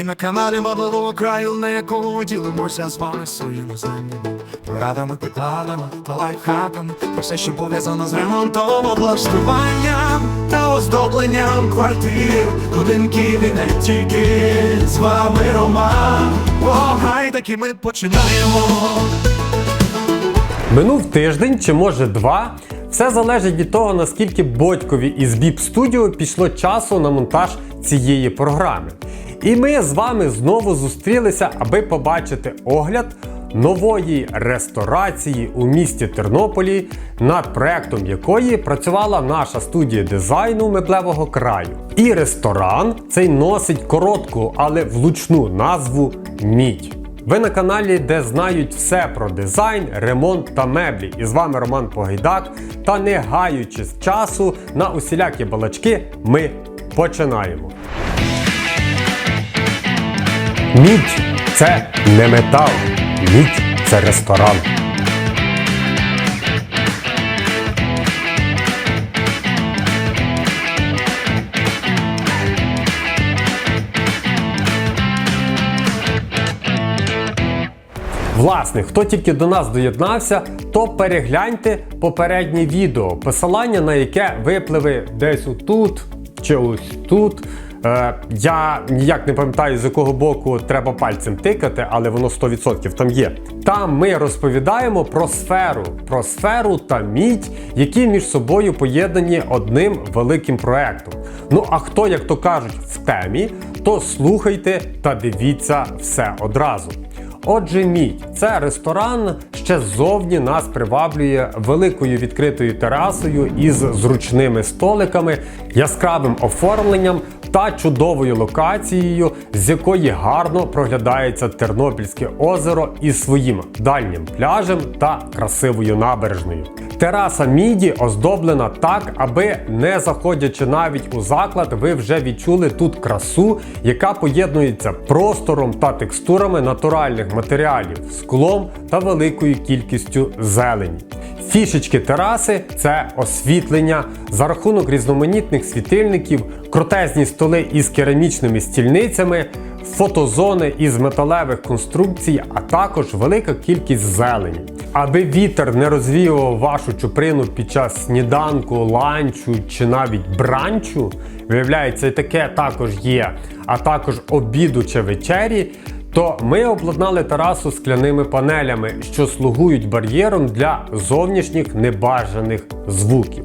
Ми на каналі Малого краю, на якому ділимося з вами своїми знаннями, порадами, питаннями та лайфхаками про все, що пов'язано з ремонтом, облаштуванням та оздобленням квартир, будинків і не тільки з вами Роман. О, гай, таки ми починаємо. Минув тиждень чи може два. Все залежить від того, наскільки Бодькові із BIP Studio пішло часу на монтаж цієї програми. І ми з вами знову зустрілися, аби побачити огляд нової ресторації у місті Тернополі, над проектом якої працювала наша студія дизайну меблевого краю. І ресторан цей носить коротку, але влучну назву Мідь. Ви на каналі, де знають все про дизайн, ремонт та меблі. І з вами Роман Погайдак. Та не гаючи з часу на усілякі балачки, ми починаємо. Мідь це не метал. Мідь це ресторан. Власне, хто тільки до нас доєднався, то перегляньте попереднє відео, посилання на яке випливе десь отут чи ось тут. Е, я ніяк не пам'ятаю, з якого боку треба пальцем тикати, але воно 100% там є. Там ми розповідаємо про сферу, про сферу та мідь, які між собою поєднані одним великим проектом. Ну а хто, як то кажуть, в темі, то слухайте та дивіться все одразу. Отже, мідь це ресторан ще ззовні нас приваблює великою відкритою терасою із зручними столиками, яскравим оформленням та чудовою локацією, з якої гарно проглядається Тернопільське озеро із своїм дальнім пляжем та красивою набережною. Тераса міді оздоблена так, аби не заходячи навіть у заклад, ви вже відчули тут красу, яка поєднується простором та текстурами натуральних матеріалів, склом та великою кількістю зелені. Фішечки тераси це освітлення за рахунок різноманітних світильників, крутезні столи із керамічними стільницями, фотозони із металевих конструкцій, а також велика кількість зелені. Аби вітер не розвіював вашу чуприну під час сніданку, ланчу чи навіть бранчу, виявляється, таке також є, а також обіду чи вечері. То ми обладнали терасу скляними панелями, що слугують бар'єром для зовнішніх небажаних звуків.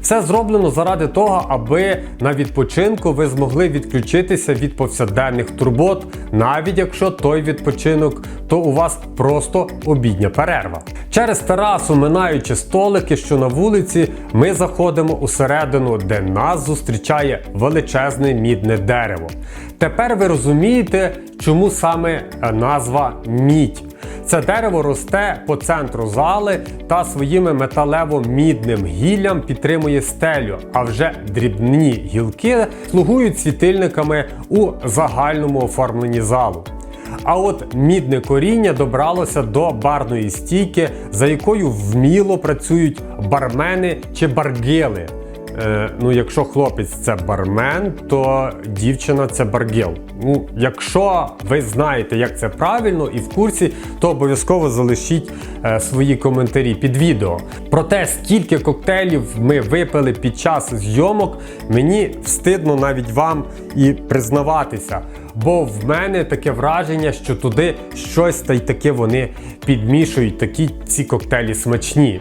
Все зроблено заради того, аби на відпочинку ви змогли відключитися від повсякденних турбот, навіть якщо той відпочинок, то у вас просто обідня перерва. Через терасу, минаючи столики, що на вулиці, ми заходимо усередину, де нас зустрічає величезне мідне дерево. Тепер ви розумієте, чому саме е, назва мідь. Це дерево росте по центру зали та своїми металево-мідним гіллям підтримує стелю, а вже дрібні гілки слугують світильниками у загальному оформленні залу. А от мідне коріння добралося до барної стійки, за якою вміло працюють бармени чи баргели. Е, ну, якщо хлопець це бармен, то дівчина це баргел. Ну, якщо ви знаєте, як це правильно і в курсі, то обов'язково залишіть е, свої коментарі під відео. Про те, скільки коктейлів ми випили під час зйомок, мені встидно навіть вам і признаватися. Бо в мене таке враження, що туди щось та й таке вони підмішують, такі ці коктейлі смачні.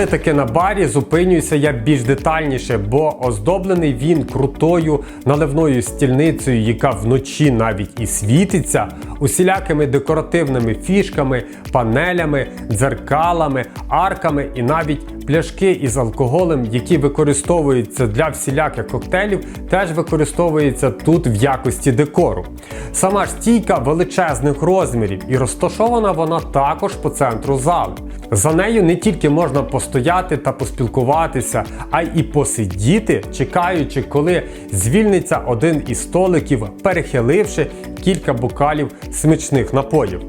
Але таки на барі зупинююся я більш детальніше, бо оздоблений він крутою наливною стільницею, яка вночі навіть і світиться, усілякими декоративними фішками, панелями, дзеркалами, арками і навіть пляшки із алкоголем, які використовуються для всіляких коктейлів, теж використовуються тут в якості декору. Сама ж стійка величезних розмірів і розташована вона також по центру зали. За нею не тільки можна постояти та поспілкуватися, а й посидіти, чекаючи, коли звільниться один із столиків, перехиливши кілька бокалів смачних напоїв.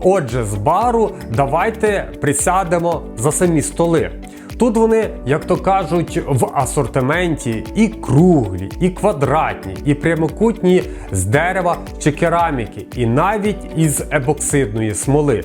Отже, з бару давайте присядемо за самі столи. Тут вони, як то кажуть, в асортименті і круглі, і квадратні, і прямокутні з дерева чи кераміки, і навіть із ебоксидної смоли.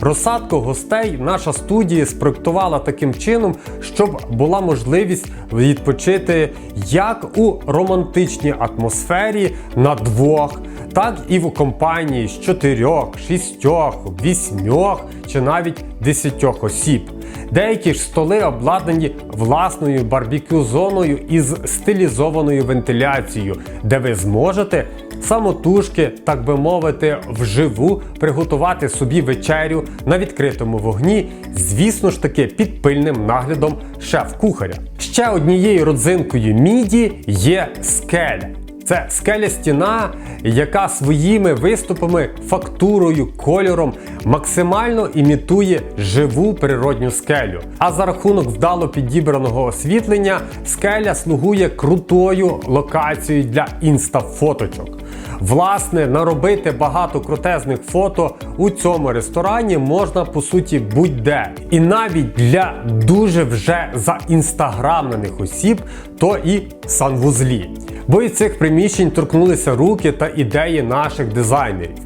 Розсадку гостей наша студія спроектувала таким чином, щоб була можливість відпочити як у романтичній атмосфері на двох, так і в компанії з чотирьох, шістьох, вісьмьох чи навіть десятьох осіб. Деякі ж столи обладнані власною барбекю-зоною із стилізованою вентиляцією, де ви зможете самотужки, так би мовити, вживу приготувати собі вечерю на відкритому вогні, звісно ж таки під пильним наглядом шеф-кухаря. Ще однією родзинкою міді є скеля. Це скеля стіна, яка своїми виступами, фактурою, кольором максимально імітує живу природню скелю. А за рахунок вдало підібраного освітлення, скеля слугує крутою локацією для інстафоточок. Власне, наробити багато крутезних фото у цьому ресторані можна по суті будь-де. І навіть для дуже вже заінстаграмлених осіб, то і санвузлі. Бо із цих приміщень торкнулися руки та ідеї наших дизайнерів.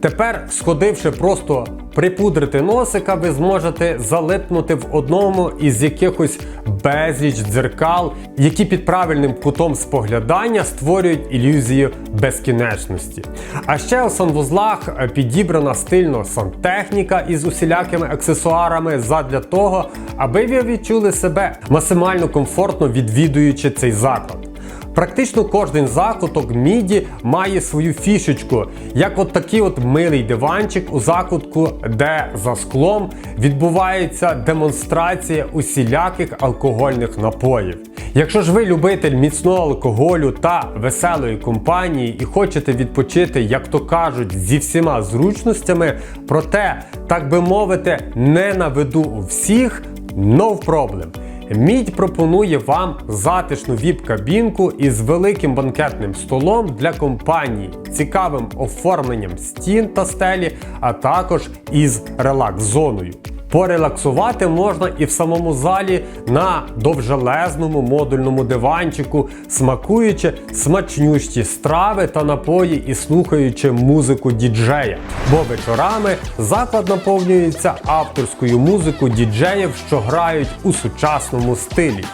Тепер, сходивши просто припудрити носика, ви зможете залипнути в одному із якихось безліч дзеркал, які під правильним кутом споглядання створюють ілюзію безкінечності. А ще у санвузлах е, підібрана стильно сантехніка із усілякими аксесуарами задля того, аби ви відчули себе максимально комфортно відвідуючи цей заклад. Практично кожен закуток міді має свою фішечку, як от такий от милий диванчик у закутку, де за склом відбувається демонстрація усіляких алкогольних напоїв. Якщо ж ви любитель міцного алкоголю та веселої компанії і хочете відпочити, як то кажуть, зі всіма зручностями, проте, так би мовити, не на виду у всіх, no problem. Мідь пропонує вам затишну віп-кабінку із великим банкетним столом для компанії, цікавим оформленням стін та стелі, а також із релакс-зоною. Порелаксувати можна і в самому залі на довжелезному модульному диванчику, смакуючи смачнющі страви та напої і слухаючи музику діджея. Бо вечорами заклад наповнюється авторською музикою діджеїв, що грають у сучасному стилі.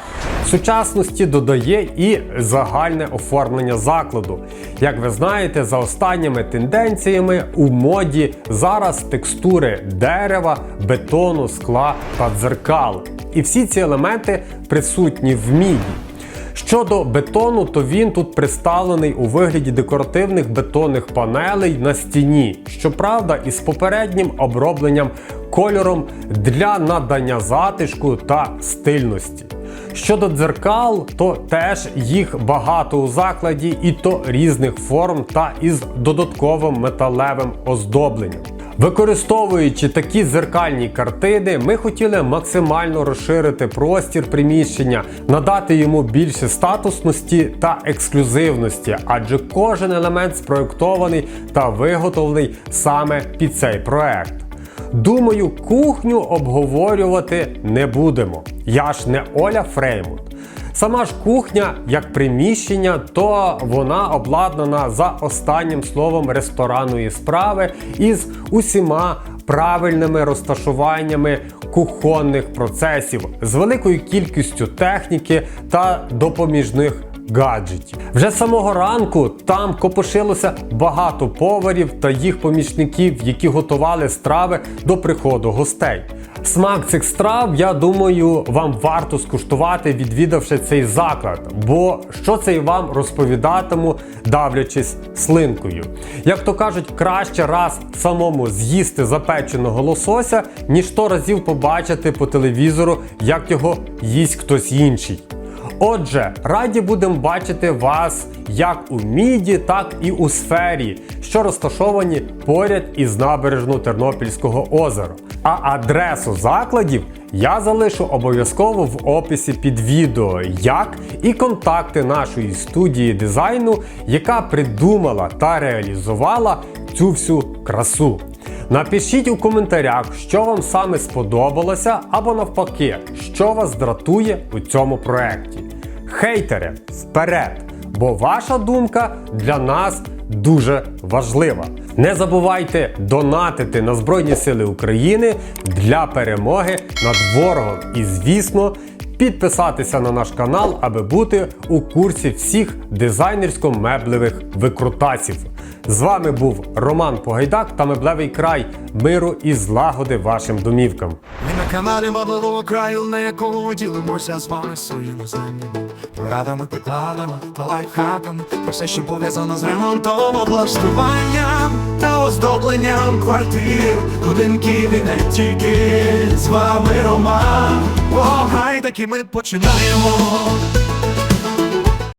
Сучасності додає і загальне оформлення закладу. Як ви знаєте, за останніми тенденціями у моді зараз текстури дерева, бетону, скла та дзеркал. І всі ці елементи присутні в міді. Щодо бетону, то він тут представлений у вигляді декоративних бетонних панелей на стіні, щоправда, із попереднім обробленням кольором для надання затишку та стильності. Щодо дзеркал, то теж їх багато у закладі, і то різних форм та із додатковим металевим оздобленням. Використовуючи такі зеркальні картини, ми хотіли максимально розширити простір приміщення, надати йому більше статусності та ексклюзивності, адже кожен елемент спроєктований та виготовлений саме під цей проект. Думаю, кухню обговорювати не будемо. Я ж не Оля Фреймут. Сама ж кухня, як приміщення, то вона обладнана за останнім словом ресторанної справи із усіма правильними розташуваннями кухонних процесів з великою кількістю техніки та допоміжних гаджетів. Вже самого ранку там копошилося багато поварів та їх помічників, які готували страви до приходу гостей. Смак цих страв, я думаю, вам варто скуштувати, відвідавши цей заклад, бо що це і вам розповідатиму, давлячись слинкою. Як то кажуть, краще раз самому з'їсти запеченого лосося, ніж сто разів побачити по телевізору, як його їсть хтось інший. Отже, раді будемо бачити вас як у міді, так і у сфері, що розташовані поряд із набережну Тернопільського озера. А адресу закладів я залишу обов'язково в описі під відео, як і контакти нашої студії дизайну, яка придумала та реалізувала цю всю красу. Напишіть у коментарях, що вам саме сподобалося, або навпаки, що вас дратує у цьому проєкті. Хейтери, вперед! Бо ваша думка для нас дуже важлива. Не забувайте донатити на Збройні Сили України для перемоги над ворогом. І, звісно, підписатися на наш канал, аби бути у курсі всіх дизайнерсько-меблевих викрутасів. З вами був Роман Погайдак та Меблевий край миру і злагоди вашим домівкам. Ми на каналі Меблевого краю, на якому ділимося з вами своїми знаннями, порадами, прикладами та лайфхаками про все, що пов'язано з ремонтом, облаштуванням та оздобленням квартир, будинків і не тільки з вами Роман. О, гай, таки ми починаємо.